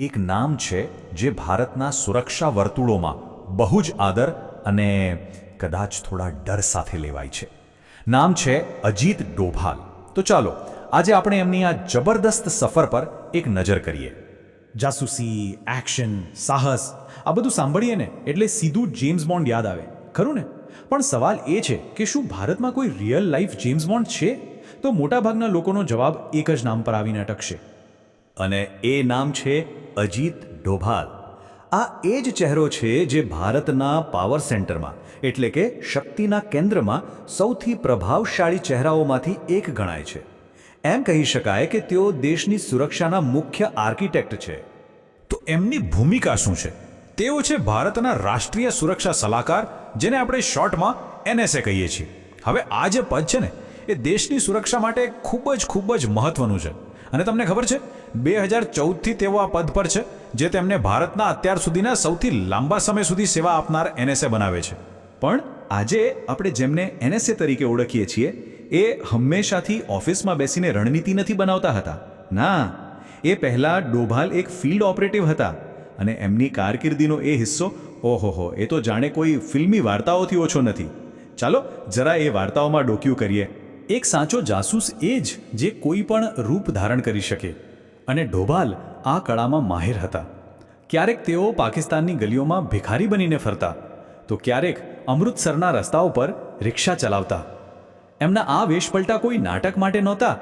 એક નામ છે જે ભારતના સુરક્ષા વર્તુળોમાં બહુ જ આદર અને કદાચ થોડા ડર સાથે લેવાય છે. નામ છે અજીત ડોભાલ. તો ચાલો, આજે આપણે એમની આ જબરદસ્ત સફર પર એક નજર કરીએ. જાસૂસી, એક્શન, સાહસ, આ બધું સાંભળીએ ને એટલે સીધું જેમ્સ બોન્ડ યાદ આવે. ખરું ને? પણ સવાલ એ છે કે શું ભારતમાં કોઈ રિયલ લાઈફ જેમ્સ બોન્ડ છે? તો મોટાભાગના લોકોનો જવાબ એક જ નામ પર આવીને અટકશે. અને એ નામ છે અજીત ડોભાલ. આ એ જ ચહેરો છે જે ભારતના પાવર સેન્ટરમાં, એટલે કે શક્તિના કેન્દ્રમાં, સૌથી પ્રભાવશાળી ચહેરાઓમાંથી એક ગણાય છે. એમ કહી શકાય કે તેઓ દેશની સુરક્ષાના મુખ્ય આર્કિટેક્ટ છે. તો એમની ભૂમિકા શું છે? તેઓ છે ભારતના રાષ્ટ્રીય સુરક્ષા સલાહકાર, જેને આપણે શોર્ટમાં એનએસએ કહીએ છીએ. હવે આ જે પદ છે ને, એ દેશની સુરક્ષા માટે ખૂબ જ ખૂબ જ મહત્વનું છે. અને તમને ખબર છે, બે હજાર ચૌદથી તેઓ આ પદ પર છે, જે તેમને ભારતના અત્યાર સુધીના સૌથી લાંબા સમય સુધી સેવા આપનાર એનએસએ બનાવે છે. પણ આજે આપણે જેમને એનએસએ તરીકે ઓળખીએ છીએ, એ હંમેશાથી ઓફિસમાં બેસીને રણનીતિ નથી બનાવતા હતા. ના, એ પહેલાં ડોભાલ એક ફિલ્ડ ઓપરેટિવ હતા અને એમની કારકિર્દીનો એ હિસ્સો ઓહોહો એ તો જાણે કોઈ ફિલ્મી વાર્તાઓથી ઓછો નથી. ચાલો, જરા એ વાર્તાઓમાં ડોક્યું કરીએ. એક સાચો જાસૂસ એ જ જે કોઈ પણ રૂપ ધારણ કરી શકે. અને ઢોભાલ આ કળામાં માહિર હતા. ક્યારેક તેઓ પાકિસ્તાનની ગલીઓમાં ભિખારી બનીને ફરતા. તો ક્યારેક અમૃતસરના રસ્તાઓ પર રિક્ષા ચલાવતા. એમના આ વેશપલટા કોઈ નાટક માટે નહોતા.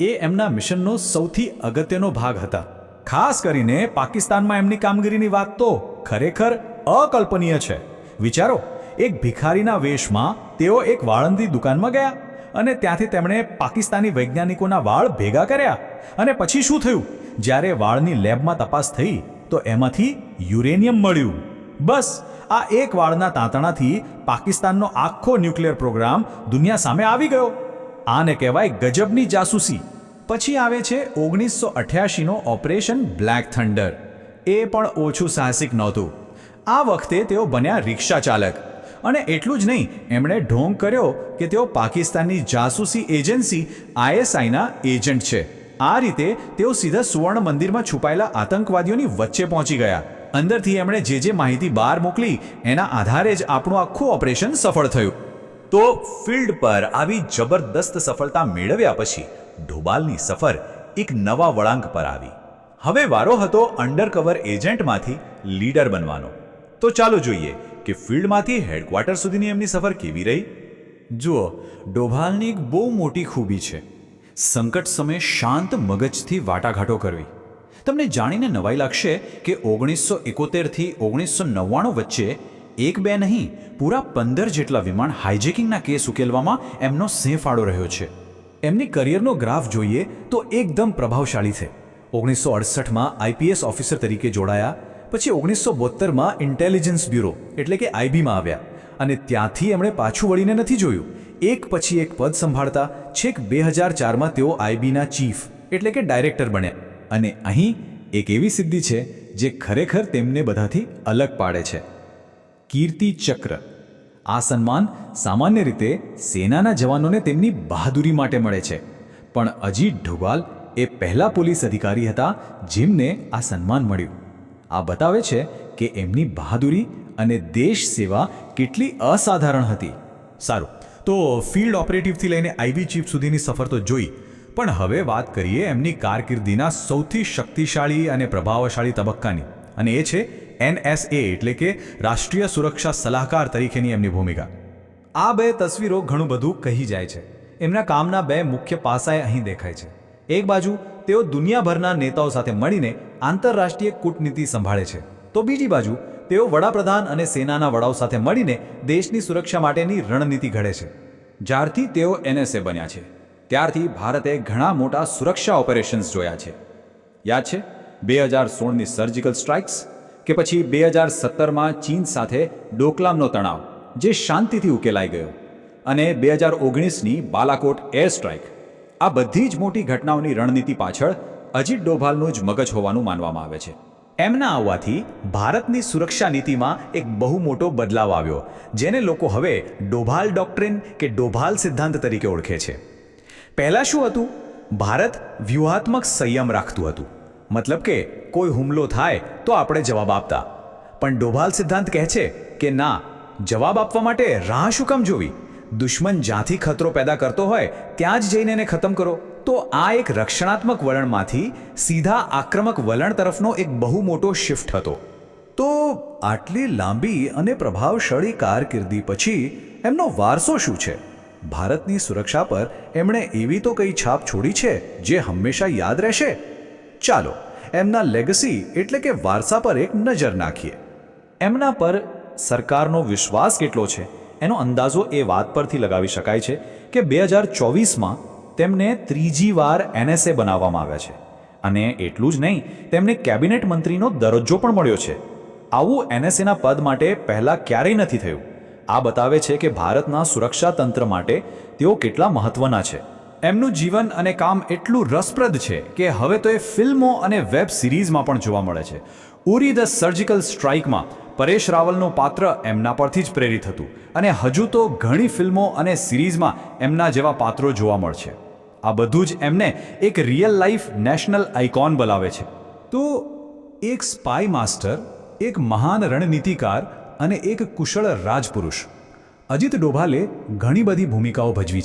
એ એમના મિશનનો સૌથી અગત્યનો ભાગ હતા. ખાસ કરીને પાકિસ્તાનમાં એમની કામગીરીની વાત તો ખરેખર અકલ્પનીય છે. વિચારો, એક ભિખારીના વેશમાં તેઓ એક વાળંદી દુકાનમાં ગયા. અને ત્યાંથી તેમણે પાકિસ્તાની વૈજ્ઞાનિકોના વાળ ભેગા કર્યા. અને પછી શું થયું? જ્યારે વાળની લેબમાં તપાસ થઈ, તો એમાંથી યુરેનિયમ મળ્યું. બસ, આ એક વાળના તાંતણાથી પાકિસ્તાનનો આખો ન્યુક્લિયર પ્રોગ્રામ દુનિયા સામે આવી ગયો. આને કહેવાય ગજબની જાસૂસી. પછી આવે છે ઓગણીસો અઠ્યાસીનો ઓપરેશન બ્લેક થંડર. એ પણ ઓછું સાહસિક નહોતું. આ વખતે તેઓ બન્યા રિક્ષા ચાલક. અને એટલું જ નહીં, એમણે ઢોંગ કર્યો કે તેઓ પાકિસ્તાનની જાસૂસી એજન્સી આઈએસઆઈના એજન્ટ છે. આ રીતે તેઓ સીધા સુવર્ણ મંદિરમાં છુપાયેલા આતંકવાદીઓની વચ્ચે પહોંચી ગયા. અંદરથી એમણે જે જે માહિતી બહાર મોકલી, એના આધારે જ આપણું આખું ઓપરેશન સફળ થયું. તો ફિલ્ડ પર આવી જબરદસ્ત સફળતા મેળવ્યા પછી ઢોબાલની સફર એક નવા વળાંક પર આવી. હવે વારો હતો અંડરકવર એજન્ટમાંથી લીડર બનવાનો. તો ચાલો જોઈએ કે ફિલ્ડમાંથી હેડક્વાર્ટર સુધીની એમની સફર કેવી રહી? જુઓ, ડોભાલની એક બહુ મોટી ખૂબી છે. સંકટ સમયે શાંત મગજથી વાટાઘાટો કરવી. તમને જાણીને નવાઈ લાગશે કે ઓગણીસો એકોતેરથી ઓગણીસો નવ્વાણું વચ્ચે એક બે નહીં, પૂરા પંદર જેટલા વિમાન હાઇજેકિંગના કેસ ઉકેલવામાં એમનો સેફાળો રહ્યો છે. એમની કરિયરનો ગ્રાફ જોઈએ તો એકદમ પ્રભાવશાળી છે. ઓગણીસો અડસઠમાં આઈપીએસ ઓફિસર તરીકે જોડાયા પછી ઓગણીસો બોત્તેરમાં ઇન્ટેલિજન્સ બ્યુરો, એટલે કે આઈબીમાં આવ્યા. અને ત્યાંથી એમણે પાછું વળીને નથી જોયું. એક પછી એક પદ સંભાળતા છેક બે હજાર ચારમાં તેઓ આઈબીના ચીફ, એટલે કે ડાયરેક્ટર બન્યા. અને અહીં એક એવી સિદ્ધિ છે, જે ખરેખર તેમને બધાથી અલગ પાડે છે. કીર્તિ ચક્ર. આ સન્માન સામાન્ય રીતે સેનાના જવાનોને તેમની બહાદુરી માટે મળે છે. પણ અજીત ઢોગાલ એ પહેલા પોલીસ અધિકારી હતા, જેમને આ સન્માન મળ્યું. આ બતાવે છે કે એમની બહાદુરી અને દેશ સેવા કેટલી અસાધારણ હતી. સારું. તો ફિલ્ડ ઓપરેટિવથી લઈને આઈવી ચીફ સુધીની સફર તો જોઈ. પણ હવે વાત કરીએ એમની કારકિર્દીના સૌથી શક્તિશાળી અને પ્રભાવશાળી તબક્કાની. અને એ છે એનએસએ એટલે કે રાષ્ટ્રીય સુરક્ષા સલાહકાર તરીકેની એમની ભૂમિકા. આ બે તસવીરો ઘણું બધું કહી જાય છે. એમના કામના બે મુખ્ય પાસાએ અહીં દેખાય છે. એક બાજુ તેઓ દુનિયાભરના નેતાઓ સાથે મળીને આંતરરાષ્ટ્રીય કૂટનીતિ સંભાળે છે. તો બીજી બાજુ, તેઓ વડાપ્રધાન અને સેનાના વડાઓ સાથે મળીને દેશની સુરક્ષા માટેની રણનીતિ ઘડે છે. જ્યારથી તેઓ એનએસએ બન્યા છે. ત્યારથી ભારતે ઘણા મોટા સુરક્ષા ઓપરેશન્સ જોયા છે. યાદ છે? બે હજાર સોળની સર્જિકલ સ્ટ્રાઇક્સ કે પછી બે હજાર સત્તરમાં ચીન સાથે ડોકલામનો તણાવ, જે શાંતિથી ઉકેલાઈ ગયો, અને બે હજાર ઓગણીસની બાલાકોટ એર સ્ટ્રાઇક. આ બધી જ મોટી ઘટનાઓની રણનીતિ પાછળ અજીત ડોભાલનું જ મગજ હોવાનું માનવામાં આવે છે. એમના આવવાથી ભારતની સુરક્ષા નીતિમાં એક બહુ મોટો બદલાવ આવ્યો, જેને લોકો હવે ડોભાલ ડોક્ટ્રિન કે ડોભાલ સિદ્ધાંત તરીકે ઓળખે છે. પહેલાં શું હતું? ભારત વ્યૂહાત્મક સંયમ રાખતું હતું. મતલબ કે કોઈ હુમલો થાય તો આપણે જવાબ આપતા. પણ ડોભાલ સિદ્ધાંત કહે છે કે ના, જવાબ આપવા માટે રાહ શું કામ જોવી? દુશ્મન જ્યાંથી ખતરો પેદા કરતો હોય, ત્યાં જ જઈને એને ખતમ કરો. તો આ એક રક્ષણાત્મક વલણમાંથી સીધા આક્રમક વલણ તરફનો એક બહુ મોટો શિફ્ટ હતો. તો આટલી લાંબી અને પ્રભાવશાળી કારકિર્દી પછી એમનો વારસો શું છે? ભારતની સુરક્ષા પર એમણે એવી તો કઈ છાપ છોડી છે જે હંમેશા યાદ રહેશે? ચાલો, એમના લેગસી એટલે કે વારસા પર એક નજર નાખીએ. એમના પર સરકારનો વિશ્વાસ કેટલો છે? એનો અંદાજો એ વાત પરથી લગાવી શકાય છે કે બે હજાર ચોવીસમાં તેમને ત્રીજી વાર એનએસએ બનાવવામાં આવ્યા છે. અને એટલું જ નહીં, તેમને કેબિનેટ મંત્રીનો દરજ્જો પણ મળ્યો છે. આવું એનએસએના પદ માટે પહેલાં ક્યારેય નથી થયું. આ બતાવે છે કે ભારતના સુરક્ષા તંત્ર માટે તેઓ કેટલા મહત્વના છે. એમનું જીવન અને કામ એટલું રસપ્રદ છે કે હવે તો એ ફિલ્મો અને વેબ સિરીઝમાં પણ જોવા મળે છે. ઉરી ધ સર્જિકલ સ્ટ્રાઇકમાં પરેશ રાવલનું પાત્ર એમના પરથી જ પ્રેરિત હતું અને હજુ તો ઘણી ફિલ્મો અને સિરીઝમાં એમના જેવા પાત્રો જોવા મળશે. આ બધું જ એમને એક રિયલ લાઈફ નેશનલ આઇકોન બનાવે છે. તો એક સ્પાય માસ્ટર એક મહાન રણનીતિકાર અને એક કુશળ રાજપુરુષ અજીત ડોભાલે ઘણી બધી ભૂમિકાઓ ભજવી છે.